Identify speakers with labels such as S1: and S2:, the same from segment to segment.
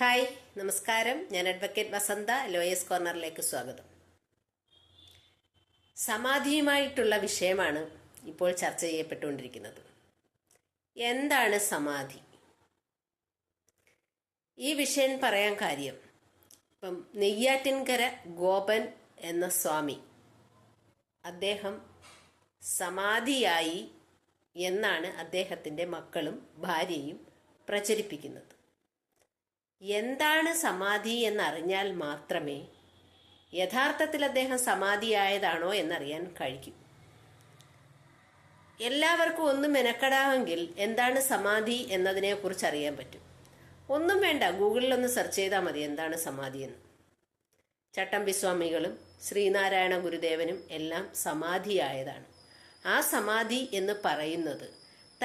S1: Hi നമസ്കാരം. ഞാൻ advocate വസന്ത lawyers കോർണറിലേക്ക് സ്വാഗതം. സമാധിയുമായിട്ടുള്ള വിഷയമാണ് ഇപ്പോൾ ചർച്ച ചെയ്യപ്പെട്ടുകൊണ്ടിരിക്കുന്നത്. എന്താണ് സമാധി? ഈ വിഷയം പറയാൻ കാര്യം ഇപ്പം നെയ്യാറ്റിൻകര ഗോപൻ എന്ന സ്വാമി അദ്ദേഹം സമാധിയായി എന്നാണ് അദ്ദേഹത്തിന്റെ മക്കളും ഭാര്യയും പ്രചരിപ്പിക്കുന്നത്. എന്താണ് സമാധി എന്നറിഞ്ഞാൽ മാത്രമേ യഥാർത്ഥത്തിൽ അദ്ദേഹം സമാധിയായതാണോ എന്നറിയാൻ കഴിക്കും. എല്ലാവർക്കും ഒന്നും മെനക്കെടാമെങ്കിൽ എന്താണ് സമാധി എന്നതിനെക്കുറിച്ച് അറിയാൻ പറ്റും. ഒന്നും വേണ്ട ഗൂഗിളിലൊന്ന് സെർച്ച് ചെയ്താൽ മതി എന്താണ് സമാധി എന്ന്. ചട്ടമ്പി സ്വാമികളും ശ്രീനാരായണ ഗുരുദേവനും എല്ലാം സമാധിയായതാണ്. ആ സമാധി എന്ന് പറയുന്നത്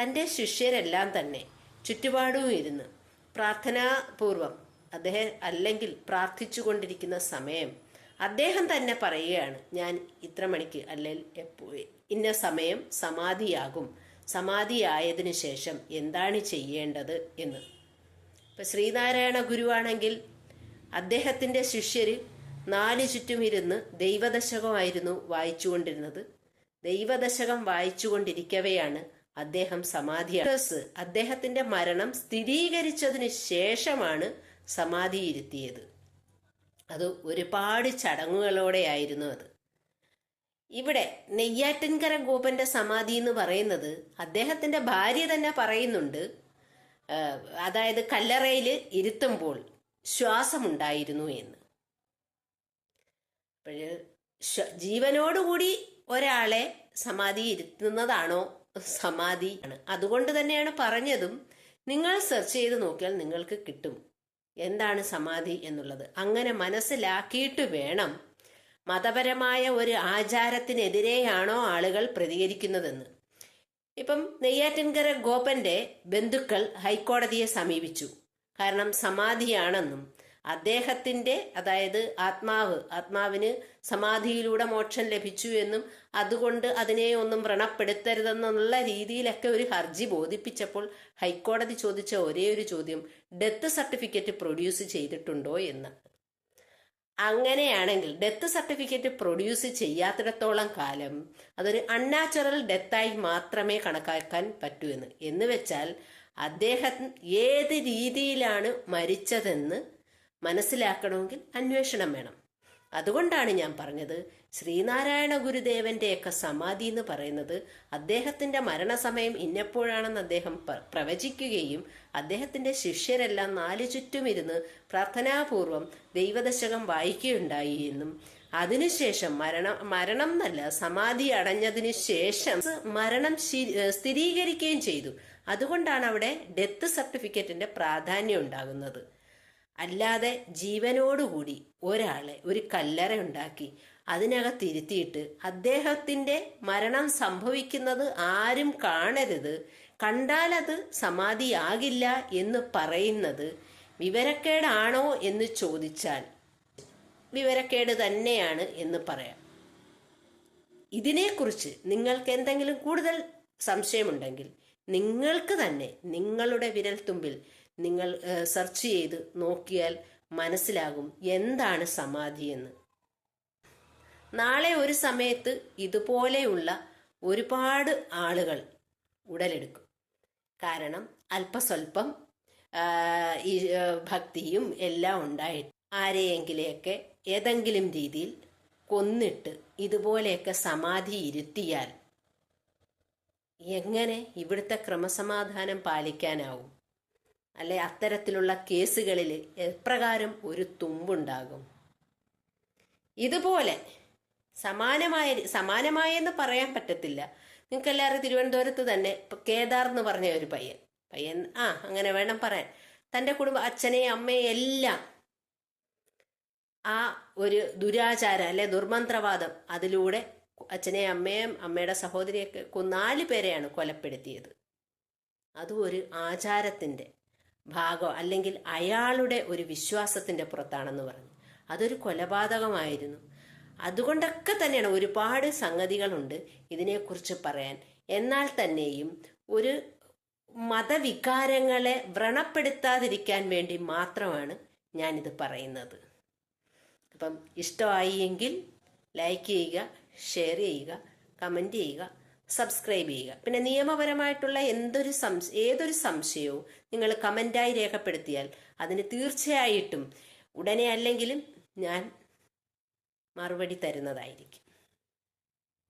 S1: തന്റെ ശിഷ്യരെല്ലാം തന്നെ ചുറ്റുപാടും ഇരുന്ന് പ്രാർത്ഥനാപൂർവം അദ്ദേഹം അല്ലെങ്കിൽ പ്രാർത്ഥിച്ചു കൊണ്ടിരിക്കുന്ന സമയം അദ്ദേഹം തന്നെ പറയുകയാണ് ഞാൻ ഇത്ര മണിക്ക് അല്ലെങ്കിൽ എപ്പോ ഇന്ന സമയം സമാധിയാകും. സമാധിയായതിനു ശേഷം എന്താണ് ചെയ്യേണ്ടത്? എന്ന്. ഇപ്പം ശ്രീനാരായണ ഗുരുവാണെങ്കിൽ അദ്ദേഹത്തിന്റെ ശിഷ്യര് നാല് ചുറ്റും ഇരുന്ന് ദൈവദശകമായിരുന്നു വായിച്ചുകൊണ്ടിരുന്നത്. ദൈവദശകം വായിച്ചുകൊണ്ടിരിക്കവെയാണ് അദ്ദേഹം സമാധിയാണ്. അദ്ദേഹത്തിന്റെ മരണം സ്ഥിരീകരിച്ചതിന് ശേഷമാണ് സമാധിയിരുത്തിയത് അത് ഒരുപാട് ചടങ്ങുകളോടെയായിരുന്നു അത്. ഇവിടെ നെയ്യാറ്റിൻകര ഗോപന്റെ സമാധി എന്ന് പറയുന്നത് അദ്ദേഹത്തിന്റെ ഭാര്യ തന്നെ പറയുന്നുണ്ട്. അതായത് കല്ലറയിൽ ഇരുത്തുമ്പോൾ ശ്വാസമുണ്ടായിരുന്നു എന്ന്. ജീവനോടുകൂടി ഒരാളെ സമാധി ഇരുത്തുന്നതാണോ സമാധി ആണ്. അതുകൊണ്ട് തന്നെയാണ് പറഞ്ഞതും നിങ്ങൾ സെർച്ച് ചെയ്ത് നോക്കിയാൽ നിങ്ങൾക്ക് കിട്ടും. എന്താണ് സമാധി എന്നുള്ളത്? അങ്ങനെ മനസ്സിലാക്കിയിട്ട് വേണം മതപരമായ ഒരു ആചാരത്തിനെതിരെയാണോ ആളുകൾ പ്രതികരിക്കുന്നതെന്ന്. ഇപ്പം നെയ്യാറ്റിൻകര ഗോപന്റെ ബന്ധുക്കൾ ഹൈക്കോടതിയെ സമീപിച്ചു. കാരണം സമാധിയാണെന്നും അദ്ദേഹത്തിന്റെ അതായത് ആത്മാവ് ആത്മാവിന് സമാധിയിലൂടെ മോക്ഷം ലഭിച്ചു എന്നും അതുകൊണ്ട് അതിനെ ഒന്നും വ്രണപ്പെടുത്തരുതെന്നുള്ള രീതിയിലൊക്കെ ഒരു ഹർജി ബോധിപ്പിച്ചപ്പോൾ ഹൈക്കോടതി ചോദിച്ച ഒരേ ഒരു ചോദ്യം ഡെത്ത് സർട്ടിഫിക്കറ്റ് പ്രൊഡ്യൂസ് ചെയ്തിട്ടുണ്ടോ? എന്ന്. അങ്ങനെയാണെങ്കിൽ ഡെത്ത് സർട്ടിഫിക്കറ്റ് പ്രൊഡ്യൂസ് ചെയ്യാത്തിടത്തോളം കാലം അതൊരു അൺനാച്ചുറൽ ഡെത്തായി മാത്രമേ കണക്കാക്കാൻ പറ്റൂ എന്ന്. എന്ന് വെച്ചാൽ അദ്ദേഹം ഏത് രീതിയിലാണ് മരിച്ചതെന്ന് മനസ്സിലാക്കണമെങ്കിൽ അന്വേഷണം വേണം. അതുകൊണ്ടാണ് ഞാൻ പറഞ്ഞത് ശ്രീനാരായണ ഗുരുദേവന്റെയൊക്കെ സമാധി എന്ന് പറയുന്നത് അദ്ദേഹത്തിന്റെ മരണസമയം ഇന്നപ്പോഴാണെന്ന് അദ്ദേഹം പ്രവചിക്കുകയും അദ്ദേഹത്തിന്റെ ശിഷ്യരെല്ലാം നാലു ചുറ്റുമിരുന്ന് പ്രാർത്ഥനാപൂർവം ദൈവദശകം വായിക്കുകയുണ്ടായി എന്നും അതിനുശേഷം മരണം മരണം എന്നല്ല സമാധി അടഞ്ഞതിനു ശേഷം മരണം സ്ഥിരീകരിക്കുകയും ചെയ്തു. അതുകൊണ്ടാണ് അവിടെ ഡെത്ത് സർട്ടിഫിക്കറ്റിന്റെ പ്രാധാന്യം ഉണ്ടാകുന്നത്. അല്ലാതെ ജീവനോടുകൂടി ഒരാളെ ഒരു കല്ലറ ഉണ്ടാക്കി അതിനകത്തിരുത്തിയിട്ട് അദ്ദേഹത്തിന്റെ മരണം സംഭവിക്കുന്നത് ആരും കാണരുത്. കണ്ടാൽ അത് സമാധിയാകില്ല എന്ന് പറയുന്നത് വിവരക്കേടാണോ എന്ന് ചോദിച്ചാൽ വിവരക്കേട് തന്നെയാണ് എന്ന് പറയാം. ഇതിനെക്കുറിച്ച് നിങ്ങൾക്ക് എന്തെങ്കിലും കൂടുതൽ സംശയമുണ്ടെങ്കിൽ നിങ്ങൾക്ക് തന്നെ നിങ്ങളുടെ വിരൽത്തുമ്പിൽ നിങ്ങൾ സെർച്ച് ചെയ്ത് നോക്കിയാൽ മനസ്സിലാകും എന്താണ് സമാധി എന്ന്. നാളെ ഒരു സമയത്ത് ഇതുപോലെയുള്ള ഒരുപാട് ആളുകൾ ഉടലെടുക്കും. കാരണം അല്പസ്വല്പം ഈ ഭക്തിയും എല്ലാം ഉണ്ടായിട്ട് ആരെയെങ്കിലെയൊക്കെ ഏതെങ്കിലും രീതിയിൽ കൊന്നിട്ട് ഇതുപോലെയൊക്കെ സമാധി ഇരുത്തിയാൽ എങ്ങനെ ഇവിടുത്തെ ക്രമസമാധാനം പാലിക്കാനാവും? അല്ലെ അത്തരത്തിലുള്ള കേസുകളിൽ എപ്രകാരം ഒരു തുമ്പുണ്ടാകും? ഇതുപോലെ സമാനമായ സമാനമായെന്ന് പറയാൻ പറ്റത്തില്ല. നിങ്ങൾക്ക് എല്ലാവരും തിരുവനന്തപുരത്ത് തന്നെ കേദാർ എന്ന് പറഞ്ഞ ഒരു പയ്യൻ. പയ്യൻ ആ അങ്ങനെ വേണം പറയാൻ. തന്റെ കുടുംബ അച്ഛനെ അമ്മയെ എല്ലാം ആ ഒരു ദുരാചാരം അല്ലെ ദുർമന്ത്രവാദം അതിലൂടെ അച്ഛനെയും അമ്മയും അമ്മയുടെ സഹോദരിയൊക്കെ നാല് പേരെയാണ് കൊലപ്പെടുത്തിയത്. അതും ഒരു ആചാരത്തിന്റെ ഭാഗം അല്ലെങ്കിൽ അയാളുടെ ഒരു വിശ്വാസത്തിന്റെ പുറത്താണെന്ന് പറഞ്ഞു. അതൊരു കൊലപാതകമായിരുന്നു. അതുകൊണ്ടൊക്കെ തന്നെയാണ് ഒരുപാട് സംഗതികളുണ്ട് ഇതിനെക്കുറിച്ച് പറയാൻ. എന്നാൽ തന്നെയും ഒരു മതവികാരങ്ങളെ വ്രണപ്പെടുത്താതിരിക്കാൻ വേണ്ടി മാത്രമാണ് ഞാനിത് പറയുന്നത്. അപ്പം ഇഷ്ടമായി എങ്കിൽ ലൈക്ക് ചെയ്യുക ഷെയർ ചെയ്യുക കമന്റ് ചെയ്യുക സബ്സ്ക്രൈബ് ചെയ്യുക. പിന്നെ നിയമപരമായിട്ടുള്ള എന്തൊരു സംശ ഏതൊരു സംശയവും നിങ്ങൾ കമന്റായി രേഖപ്പെടുത്തിയാൽ അതിന് തീർച്ചയായിട്ടും ഉടനെ അല്ലെങ്കിലും ഞാൻ മറുപടി തരുന്നതായിരിക്കും.